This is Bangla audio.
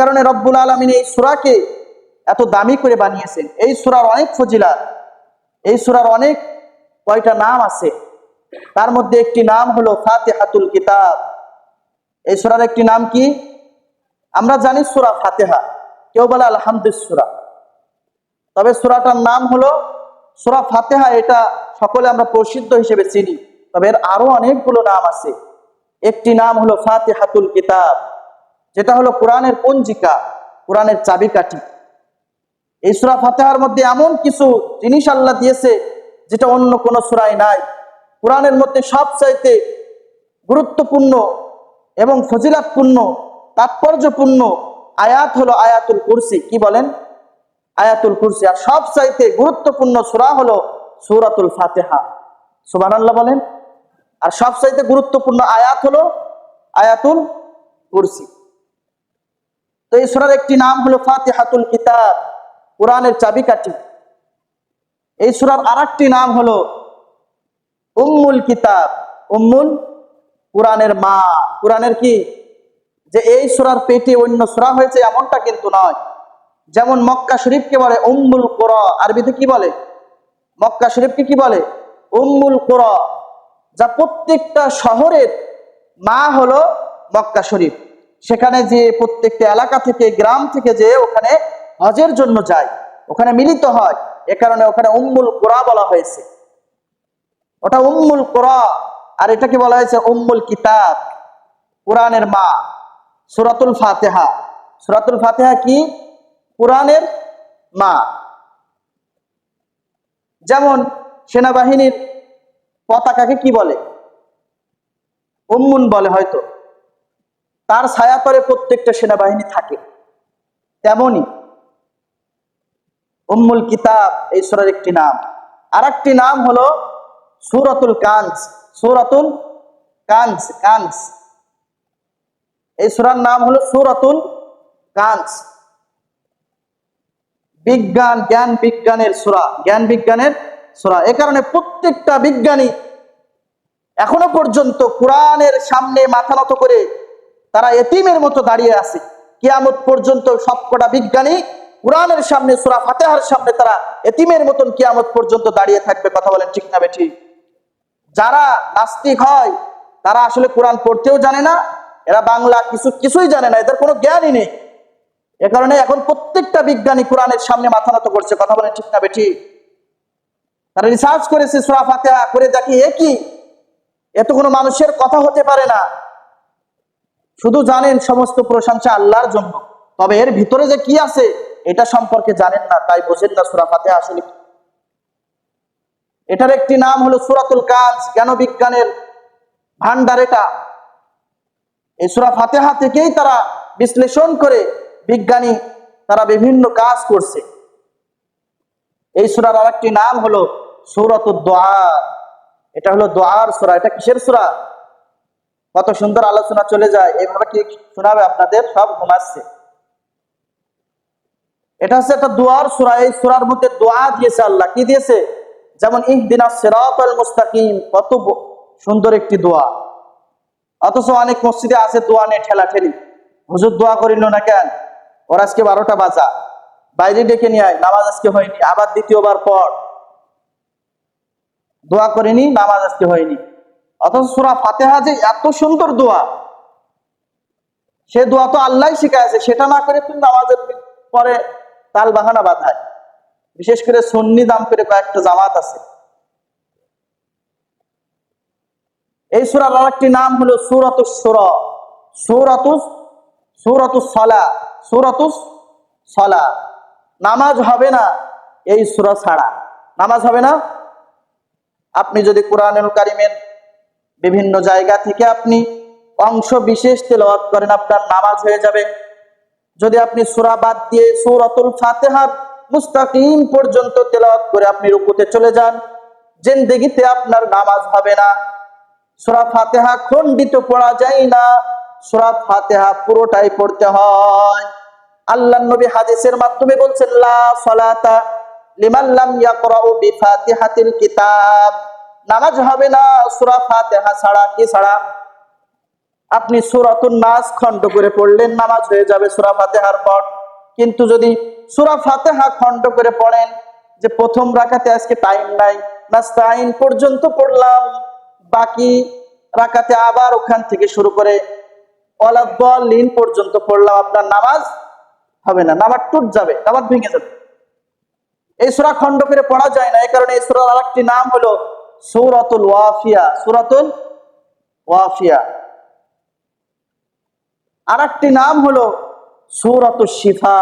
কারণে রব্বুল আলমিন এই সুরাকে এত দামি করে বানিয়েছেন। এই সুরার অনেক ফজিলাত, এই সুরার অনেক কয়টা নাম আছে। তার মধ্যে একটি নাম হলো ফাতেহাতুল কিতাব। এই সুরার একটি নাম কি? আমরা জানি সুরা ফাতেহা। কেউ বলে আলহামদুল সুরা। তবে সুরাটার নাম হলো সুরা ফাতেহা, এটা সকলে আমরা প্রসিদ্ধ হিসেবে চিনি। তবে এর আরও অনেকগুলো নাম আছে। একটি নাম হলো ফাতেহাতুল কিতাব। যেটা হলো কোরআনের পঞ্জিকা, কোরআনের চাবিকাঠি। এই সুরা ফাতেহার মধ্যে এমন কিছু জিনিস আল্লাহ দিয়েছে, যেটা অন্য কোনো সুরাই নাই। কোরআনের মধ্যে সবচাইতে গুরুত্বপূর্ণ এবং ফজিলাতপূর্ণ, তাৎপর্যপূর্ণ আয়াত হলো আয়াতুল কুরসি। কি বলেন? আয়াতুল কুরসি। আর সব চাইতে গুরুত্বপূর্ণ সুরা হলো সুরাতুল ফাতেহা। সুবান আল্লাহ বলেন। আর সব চাইতে গুরুত্বপূর্ণ আয়াত হলো আয়াতুল কুরসি। তো এই সুরার একটি নাম হলো ফাতেহাতুল কিতাব, কোরআনের চাবিকাঠি। এই সুরার আর নাম হলো উম্মুল কিতাব। উম্মুল কোরআনের মা। কোরআনের কি? যে এই সুরার পেটে অন্য সুরা হয়েছে এমনটা কিন্তু নয়। যেমন মক্কা শরীফকে বলে উম্মুল কোর, আরবিতে কি বলে? মক্কা শরীফকে কি বলে? উম্মুল কোর। যা প্রত্যেকটা শহরের মা হলো মক্কা শরীফ। সেখানে যে প্রত্যেকটা এলাকা থেকে, গ্রাম থেকে যে ওখানে হজের জন্য যায়, ওখানে মিলিত হয়, এ কারণে ওখানে উম্মুল কোরা বলা হয়েছে। ওটা উম্মুল কোরা, আর এটাকে বলা হয়েছে উম্মুল কিতাব, কোরআনের মা, সুরাতুল ফাতেহা। সুরাতুল ফাতেহা কি? কোরআনের মা। যেমন সেনাবাহিনীর পতাকাকে কি বলে? উম্মুন বলে হয়তো। তার ছায়া ছায়াতরে প্রত্যেকটা সেনাবাহিনী থাকে। তেমনি উম্মুল কিতাব, এই সুরার একটি নাম। আর একটি নাম হলো সুরাতুল কাঞ্চ সুরাতুল কাঞ্চ কাঞ্চ এই সুরার নাম হলো সুরাতুল কাঞ্চ বিজ্ঞান, জ্ঞান বিজ্ঞানের সুরা, জ্ঞান বিজ্ঞানের সুরা। এ কারণে প্রত্যেকটা বিজ্ঞানী এখনও পর্যন্ত কোরআনের সামনে মাথা নত করে তারা এতিমের মতো দাঁড়িয়ে আছে। কিয়ামত পর্যন্ত সবকটা বিজ্ঞানী কোরআনের সামনে, সুরা ফাতেহার সামনে তারা এতিমের মতন কিয়ামত পর্যন্ত দাঁড়িয়ে থাকবে। কথা বলেন ঠিক না বেঠি যারা নাস্তিক হয়, তারা আসলে কোরআন পড়তেও জানে না। এরা বাংলা কিছু, কিছুই জানে না। এদের কোনো জ্ঞানই নেই। এ কারণে এখন প্রত্যেকটা বিজ্ঞানী কোরআনের সামনে মাথা নত করছে। কথা বলেন ঠিক না বেঠি তারা রিসার্চ করেছে, সুরা ফাতেহা করে দেখি একই এত কোনো মানুষের কথা হতে পারে না। শুধু জানেন সমস্ত প্রশংসা আল্লাহর জন্য, তবে এর ভিতরে যে কি আছে, এটা সম্পর্কে জানেন না, তাই বোঝেন না সুরা ফাতেহা আসলে। এটার একটি নাম হলো সুরাতুল কাজ জ্ঞান বিজ্ঞানের ভান্ডার এটা। এই সুরা ফাতেহা থেকেই তারা বিশ্লেষণ করে বিজ্ঞানী তারা বিভিন্ন কাজ করছে। এই সুরার আর একটি নাম হলো সৌরতুল দোয়ার এটা হলো দোয়ার সুরা, এটা কিসের সুরা? কত সুন্দর আলোচনা চলে যায় এইভাবে কি শোনাবে আপনাদের? সব ঘুমাচ্ছে। এটা হচ্ছে একটা দোয়ার সুরা, এই সুরার মধ্যে দোয়া দিয়েছে আল্লাহ। কি দিয়েছে? যেমন, ইহদিনা সিরাতাল মুস্তাকিম, কত সুন্দর একটি দোয়া। অথচ অনেক মসজিদে আছে দোয়া নিয়ে ঠেলা ঠেলি হুজুর দোয়া করিল না কেন? ওর আজকে বারোটা বাজা। বাইরে ডেকে নিয়ে আয়, নামাজ আজকে হয়নি। আবার দ্বিতীয়বার পর। দোয়া করিনি, নামাজ আজকে হয়নি। অথচ সুরা ফাতেহা যে এত সুন্দর দোয়া, সে দোয়া তো আল্লাহ শিখাইছে, সেটা না করে তুমি নামাজের পরে তাল বাহানা বাঁধায়। বিশেষ করে সন্নি দাম করে কয়েকটা জামাত আছে। এই সুরার আর একটি নাম হলো সুরাতুস সুর। সুরাতুস সুরাতুস সলা সুরাতুস সলা। নামাজ হবে না এই সুরা ছাড়া। নামাজ হবে না? আপনি যদি কোরআনুল কারিমের বিভিন্ন জায়গা থেকে আপনি অংশ বিশেষ তেলাওয়াত করেন, আপনার নামাজ হয়ে যাবে। যদি আপনি সূরা বাদ দিয়ে সূরাতুল ফাতিহার মুস্তাকিম পর্যন্ত তেলাওয়াত করে আপনি রুকুতে চলে যান, জিন্দেগিতে আপনার নামাজ হবে না। সূরা ফাতিহা খণ্ডিত পড়া যায় না। সূরা ফাতিহা পুরোটাই পড়তে হয়। আল্লাহ নবী হাদিসের মাধ্যমে বলছেন, লা সালাতা লিমান লাম ইয়াকরাউ বিফাতিহাতিল কিতাব। নামাজ হবে না, সূরা ফাতিহা ছাড়া, কি ছাড়া? আপনি সুরাতুন নাস খণ্ড করে পড়লেন, নামাজ হয়ে যাবে সুরা ফাতেহার পর। কিন্তু যদি সুরা ফাতেহা খণ্ড করে পড়েন, যে প্রথম রাখাতে আজকে টাইম নাই, নাস্তাইন পর্যন্ত পড়লাম, বাকি রাখাতে আবার ওখান থেকে শুরু করে লিন পর্যন্ত পড়লাম, আপনার নামাজ হবে না, নামাজ টুট যাবে, নামাজ ভেঙে যাবে। এই সুরা খণ্ড করে পড়া যায় না, এই কারণে এই সুরার আরেকটি নাম হলো সৌরাতুল ওয়াফিয়া সুরাতুল ওয়াফিয়া। আর একটি নাম হলো সুরাতুল শিফা।